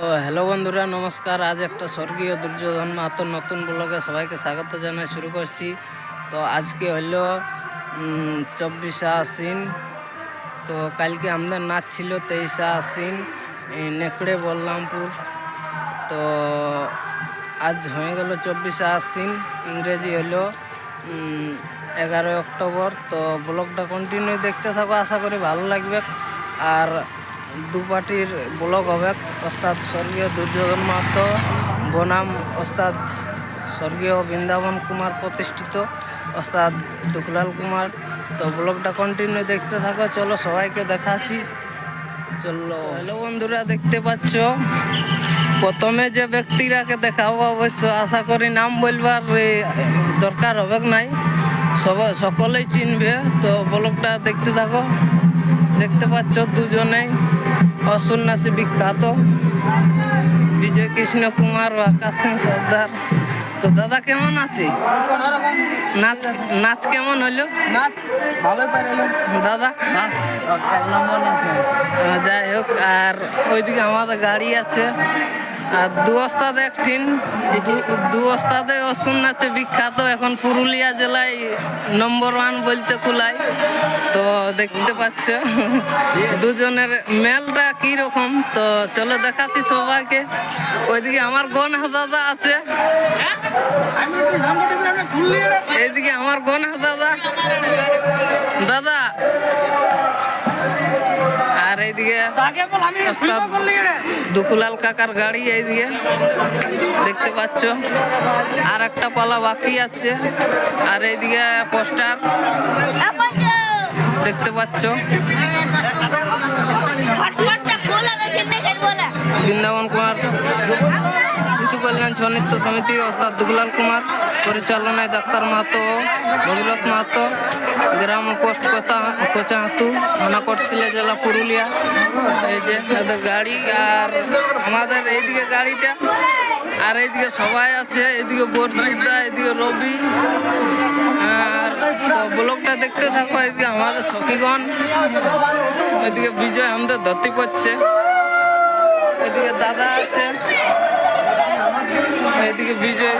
তো হ্যালো বন্ধুরা, নমস্কার। আজ একটা স্বর্গীয় দুর্যোধন মাহাতোর নতুন ব্লগে সবাইকে স্বাগত জানাই, শুরু করছি। তো আজকে হলো চব্বিশে আশ্বিন। তো কালকে আমাদের নাচ ছিল তেইশে আশ্বিন নেকড়ে বলরামপুর তো আজ হয়ে গেল চব্বিশে আশ্বিন, ইংরেজি হলো এগারোই অক্টোবর। তো ব্লগটা কন্টিনিউ দেখতে থাকো, আশা করি ভালো লাগবে। আর দু পার্টির ব্লগ হবে। ওস্তাদ স্বর্গীয় দুর্যোধন মাহাতো, বনাম ওস্তাদ স্বর্গীয় বৃন্দাবন কুমার প্রতিষ্ঠিত। ওস্তাদ দুখলাল কুমার, তো ব্লগটা কন্টিনিউ দেখতে থাকো। চলো সবাইকে দেখাচ্ছি। চলো। হ্যালো বন্ধুরা, দেখতে পাচ্ছ? প্রথমে যে ব্যক্তিরাকে দেখাবো, অবশ্য আশা করি নাম বলবার দরকার হবে নাই? সব, সকলেই চিনবে। তো ব্লগটা দেখতে থাকো। দেখতে পাচ্ছ দুজনেই। অসন্ন্যাসী বিখ্যাত। বিজয় কৃষ্ণ কুমার ও আকাশ সিং সর্দার। তো দাদা কেমন আছে? নাচ নাচ কেমন হলো নাচ দাদা আহ, যাই হোক আর ওইদিকে আমাদের গাড়ি আছে। আর দু ওস্তাদে একটিন। দু- ওস্তাদে অসুন নাচে বিখ্যাত, এখন পুরুলিয়া জেলায় নম্বর ওয়ান বলতে কুলাই তো দেখতে পাচ্ছ, দুজনের মেলটা কি রকম তো চলো দেখাচ্ছি সবাইকে। ওইদিকে আমার গন দাদা আছে। এইদিকে আমার গন দাদা। দাদা ওস্তাদ দুকুলাল কাকার গাড়ি এই দিয়ে দেখতে পাচ্ছ? আর একটা পালা বাকি আছে। আর এইদিকে পোস্টার। দেখতে পাচ্ছ? বৃন্দাবন কুমার। কল্যাণ স্বনিত্য সমিতি ওস্তাদ দুকুলাল কুমার, পরিচালনায় ডাক্তার মাহাতো ভগীরথ মাহাতো, গ্রাম পোস্ট কোথা, কোচাহাতু থানাকট সিলে জেলা পুরুলিয়া। এই যে এদের গাড়ি আর আমাদের এইদিকে গাড়িটা, আর এইদিকে সবাই আছে, এইদিকে বর্জিতা এইদিকে রবি। আর তো ব্লগটা দেখতে থাকো, এইদিকে আমাদের সখীগণ এদিকে বিজয় আমাদের ধরতি পড়ছে। এদিকে দাদা আছে এদিকে বিজয়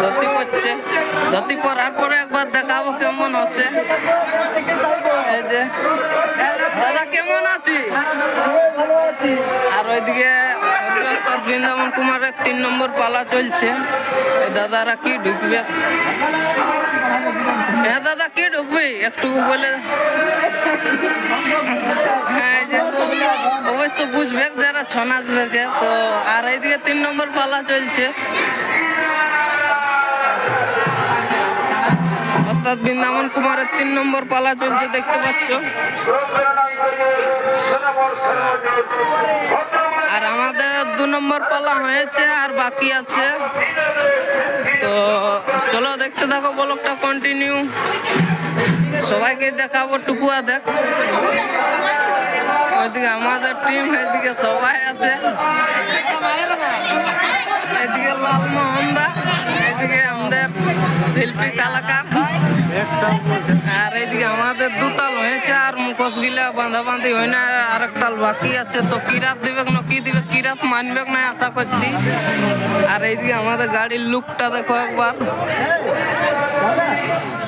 ধরতি পড়ছে। ধরতি পরার পরে একবার দেখাবো কেমন আছে। এই যে, দাদা কেমন আছি আর ওইদিকে স্বর্গস্থর বৃন্দাবন কুমারের তিন নম্বর পালা চলছে। দাদারা কি ঢুকবে? হ্যাঁ দাদা, কি ঢুকবি? একটু বলে হ্যাঁ অবশ্য বুঝবে যারা ছনাচ দেখে তো আর এইদিকে তিন নম্বর পালা চলছে। অর্থাৎ বৃন্দাবন কুমারের তিন নম্বর পালা চলছে, দেখতে পাচ্ছ। আর আমাদের দু নম্বর পালা হয়েছে আর বাকি আছে। তো চলো দেখতে থাকো ব্লগটা কন্টিনিউ সবাইকে দেখাবো টুকুয়া দেখ। ওইদিকে আমাদের টিম এদিকে সবাই আছে। এদিকে লাল মোহনদা এদিকে আমাদের শিল্পী কালাকার। আর এদিকে আমাদের দুতাল হয়েছে, আর মুখোশ গিলা বাঁধা বাঁধি হয় না, আর এক তাল বাকি আছে। তো কিরাত দিবে না, কি দিবে কিরাত মানবে না, আশা করছি। আর এইদিকে আমাদের গাড়ির লুকটা দেখো একবার।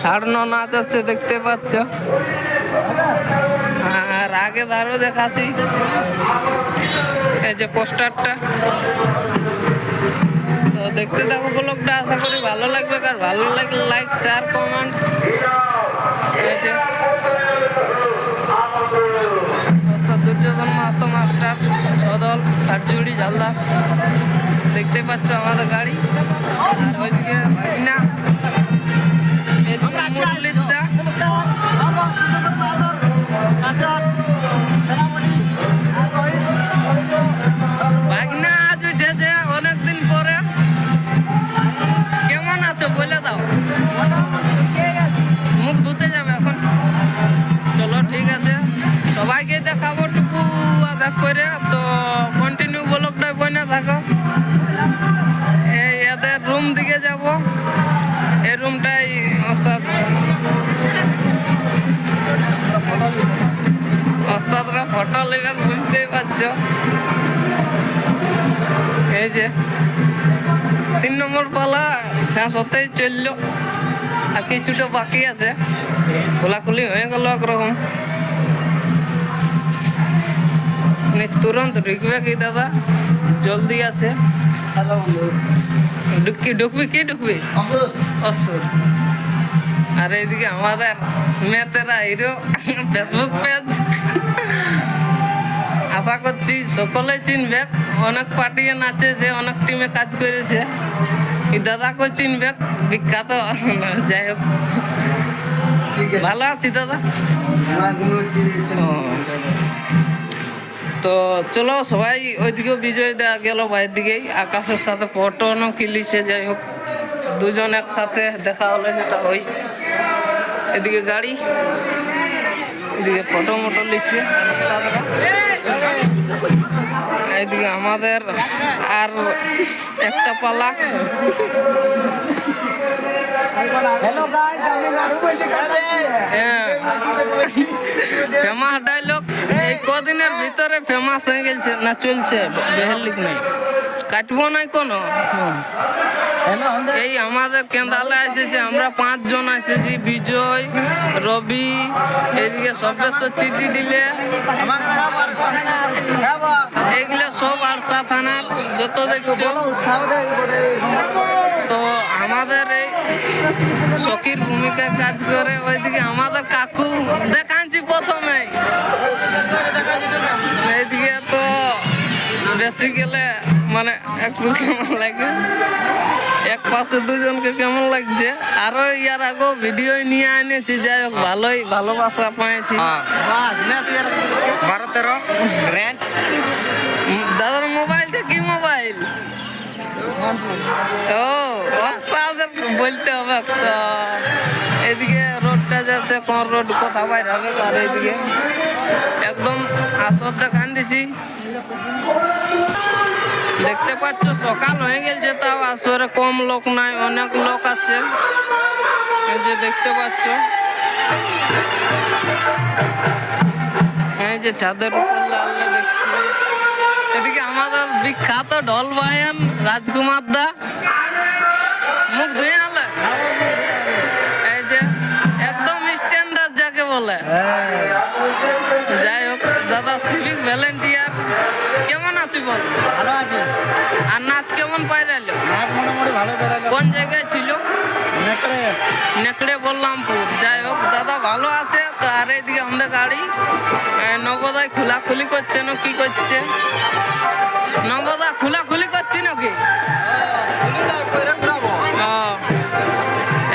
ছাড়নো নাচ আছে, দেখতে পাচ্ছ। আগে দাঁড়ো দেখাচ্ছি। এই যে পোস্টারটা। তো দেখতে থাকো ব্লগটা, আশা করি ভালো লাগবে। আর ভালো লাগলে লাইক শেয়ার কমেন্ট এই যে। মাহাতো মাস্টার, সদল জালদা। দেখতে পাচ্ছ আমাদের গাড়ি। আর ওইদিকে ভাগনা পারছ এই যে, তিন নম্বর পালা শেষ হতেই চলল। আর কিছুটা বাকি আছে। খোলাখুলি হয়ে গেল একরকম। মানে তুরন্ত ঢুকবে কি দাদা? জলদি আছে। ঢুকি ঢুকবি, কি ঢুকবি? অসুর। আর এইদিকে আমাদের মেয়েতেরা হিরো ফেসবুক পেজ আশা করছি সকলে চিনবে। অনেক পার্টি নাচে যে, অনেক টিমে কাজ করেছে। দাদাকে চিনবে, বিখ্যাত। যাই হোক। ভালো আছি দাদা। তো চলো, সবাই ওইদিকেও বিজয় দেওয়া গেল বাইরের দিকেই। আকাশের সাথে ফটোনও কিলিছে, যাই হোক। দুজন একসাথে দেখা হলে যেটা ওই। এদিকে গাড়ি, এদিকে ফটো মটো লিখছে ওস্তাদরা। এইদিকে আমাদের আর একটা পালা। হ্যালো গাইস আমি নাড়ু বলছি হ্যাঁ। ফেমাস ডায়লগ এই কদিনের ভিতরে ফেমাস হয়ে গেছে না চলছে বেহেলিক নাই। কাটবো নাই কোনো? এই আমাদের কেন্দ্রালয় এসেছে আমরা পাঁচজন এসেছি বিজয় রবি এদিকে সর্বেশ্বর চিঠি দিলে। এইগুলো সব আরসা থানার যত দেখছ। বলো উৎসাহ দে এই বড়ে তো আমাদের এই সখীর ভূমিকায় কাজ করে ওইদিকে আমাদের কাকু দেখাচ্ছি প্রথমে। এইদিকে তো বেশি গেলে মানে একটু কেমন লাগে? এক পাশে দুজনকে কেমন লাগছে? আরও ইয়ার আগে ভিডিও নিয়ে আনেছি যাই হোক ভালোই ভালোবাসা পাইছি। বারো তেরো রেঞ্জ দাদার মোবাইলটা কি মোবাইল? ও ওস্তাদের বলতে হবে তো এদিকে রোডটা যাচ্ছে কোন রোড কোথা বাইর হবে আর এদিকে। একদম আসর দেখান দিছি। দেখতে পাচ্ছ সকাল হয়ে গেছে তাও আসরে কম লোক নাই অনেক লোক আছে। এই যে দেখতে পাচ্ছ। এই যে ছাদের উপর লাল্লে দেখছি। এদিকে আমাদের বিখ্যাত ঢল বায়ান রাজকুমার দা। মুখ ধুয়ে আলে এই যে একদম স্ট্যান্ডার্ড যাকে বলে। যাই হোক দাদা সিভিক ভ্যালেন্টিয়ার কেমন আছি বল। ভালো আছে। আর নাচ কেমন পাইরালো নাচ মোটামুটি ভালো বেড়ালো কোন জায়গায় ছিল? নেকড়ে। নেকড়ে বললামপুর। যাই হোক দাদা ভালো আছে তো আর এইদিকে আমাদের গাড়ি। নবদায় খোলাখুলি করছে না কি করছে? নবদা খোলাখুলি করছি নাকি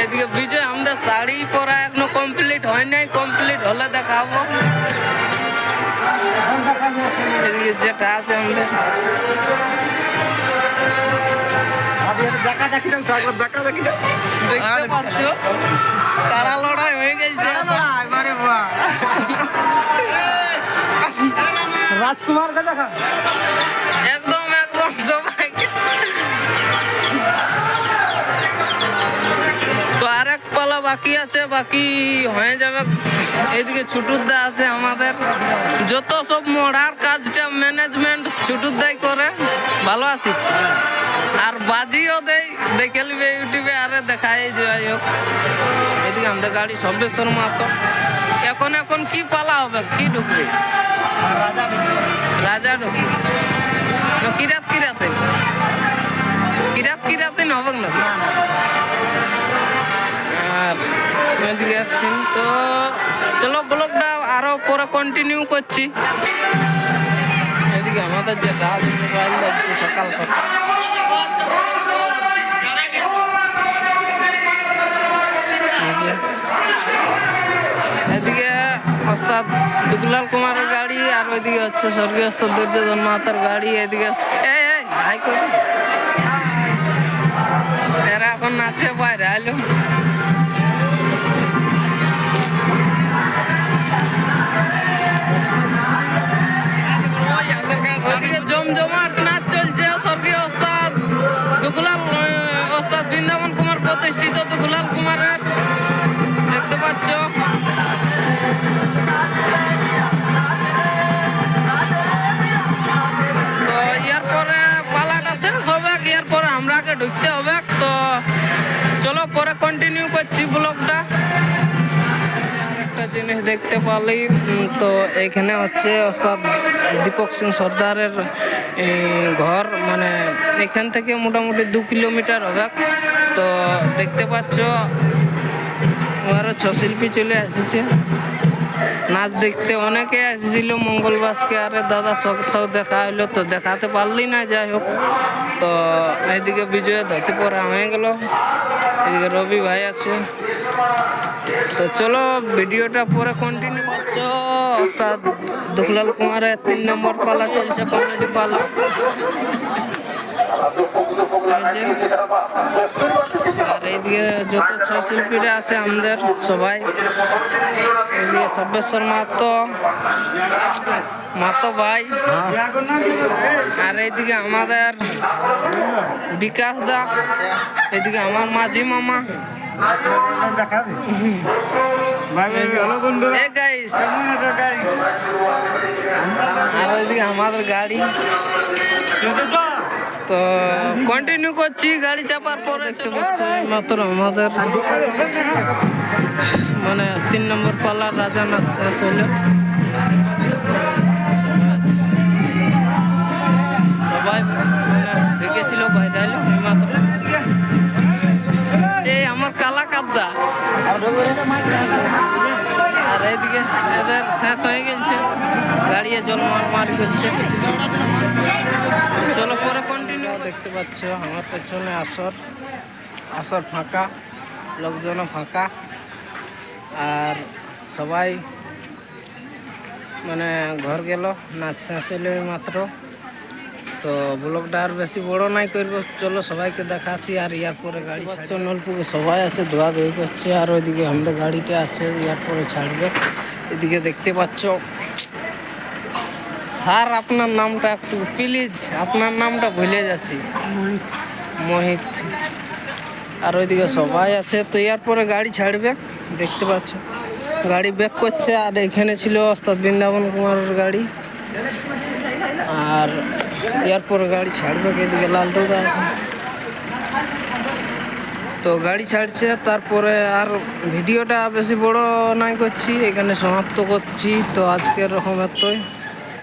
এদিকে বিজয় আমাদের শাড়ি পরা এখনও কমপ্লিট হয় নাই। কমপ্লিট হলে দেখাবো। এদিকে যেটা আছে আমাদের। দেখতে পাচ্ছ? কাড়া লড়াই হয়ে গেছে রাজকুমারকে দেখা একদম একদম সবাই বাকি আছে বাকি হয়ে যাবে। এইদিকে ছুটুরদা আছে আমাদের। যত সব মড়ার কাজটা ম্যানেজমেন্ট ছুটুরদাই করে। ভালো আছি। আর বাজিও দেয় দেখে নিবে ইউটিউবে আরে দেখাই যাই হোক এদিকে আমাদের গাড়ি সর্বেশ্বর মাতো এখন এখন কি পালা হবে? কি ঢুকবে? রাজা রাজা ঢুকবে। না কিরাত কিরাতে কিরাত কিরাতে হবে না। এদিকে আসছেন তো চলো ব্লগটা আরও পরে কন্টিনিউ করছি। এদিকে আমাদের যে রাজ মোবাইল সকাল সকাল। এদিকে ওস্তাদ দুগলাল কুমারের গাড়ি আর ওইদিকে হচ্ছে স্বর্গীয় ওস্তাদ দুর্যোধন মাতার গাড়ি, এদিকে এই এই এরা এখন নাচে করছ তো এরপরে পালাটা শেষ হবে এরপরে আমরাকে ঢুকতে হবে তো চলো পরে কন্টিনিউ করছি ব্লগটা একটা জিনিস দেখতে পারলি তো এখানে হচ্ছে অর্থাৎ দীপক সিং সর্দারের ঘর। মানে এখান থেকে মোটামুটি দু কিলোমিটার হবে। তো দেখতে পাচ্ছ আরও ছ শিল্পী চলে এসেছে। নাচ দেখতে অনেকে এসেছিল মঙ্গলবাসকে আরে দাদা সপ্তাহ দেখা হলো তো দেখাতে পারলি না, যাই হোক। তো এইদিকে বিজয় ধুতি পরা হয়ে গেল। এদিকে রবি ভাই আছে। তো চলো, ভিডিওটা পরে কন্টিনিউ করছ। অর্থাৎ দুখলাল কুমারের তিন নম্বর পালা চলছে কমেডি পালা। আর এইদিকে যত ছ শিল্পীরা আছে আমাদের সবাই। এইদিকে সর্বেশ্বর মাহাতো মাতো ভাই। আর এইদিকে আমাদের বিকাশ দা এদিকে আমার মাঝি মামা। আর ওইদিকে আমাদের গাড়ি। তো কন্টিনিউ করছি, গাড়ি চাপার পর দেখতে পাচ্ছি মাত্র আমাদের মানে তিন নম্বর পাল্লার রাজা শেষ হলো সবাই মানে ঢুকেছিল বাইরে এলো মাত্র। এই আমার কালা কাদ্দা আর এদিকে এদের শেষ হয়ে গেছে গাড়িয়ে জল মারি করছে। চলো পরে কন্টিনিউ দেখতে পাচ্ছ আমার পেছনে আসর। আসর ফাঁকা লোকজনও ফাঁকা। আর সবাই মানে ঘর গেল নাচ শেষ এই মাত্র তো ব্লগটা আর বেশি বড় নাই করব। চলো সবাইকে দেখাচ্ছি আর ইয়ার পরে গাড়ি ছাড়ছে নলপুরে সবাই আছে, ধোয়া ধুই করছে, আর ওইদিকে আমাদের গাড়িটা আছে ইয়ার পরে ছাড়বে। এদিকে দেখতে পাচ্ছ। স্যার, আপনার নামটা একটু প্লিজ, আপনার নামটা ভুলে যাচ্ছি। মোহিত। আর ওইদিকে সবাই আছে, তো ইয়ার গাড়ি ছাড়বে, দেখতে পাচ্ছ। গাড়ি ব্যাক করছে, আর এখানে ছিল অস্তাদ বৃন্দাবন কুমারের গাড়ি। আর ইয়ার পরে গাড়ি ছাড়বে এদিকে লাল ডোবা আছে। তো গাড়ি ছাড়ছে, তারপরে আর ভিডিওটা বেশি বড় নাই করছি, এখানে সমাপ্ত করছি। তো আজকের রকম এতই।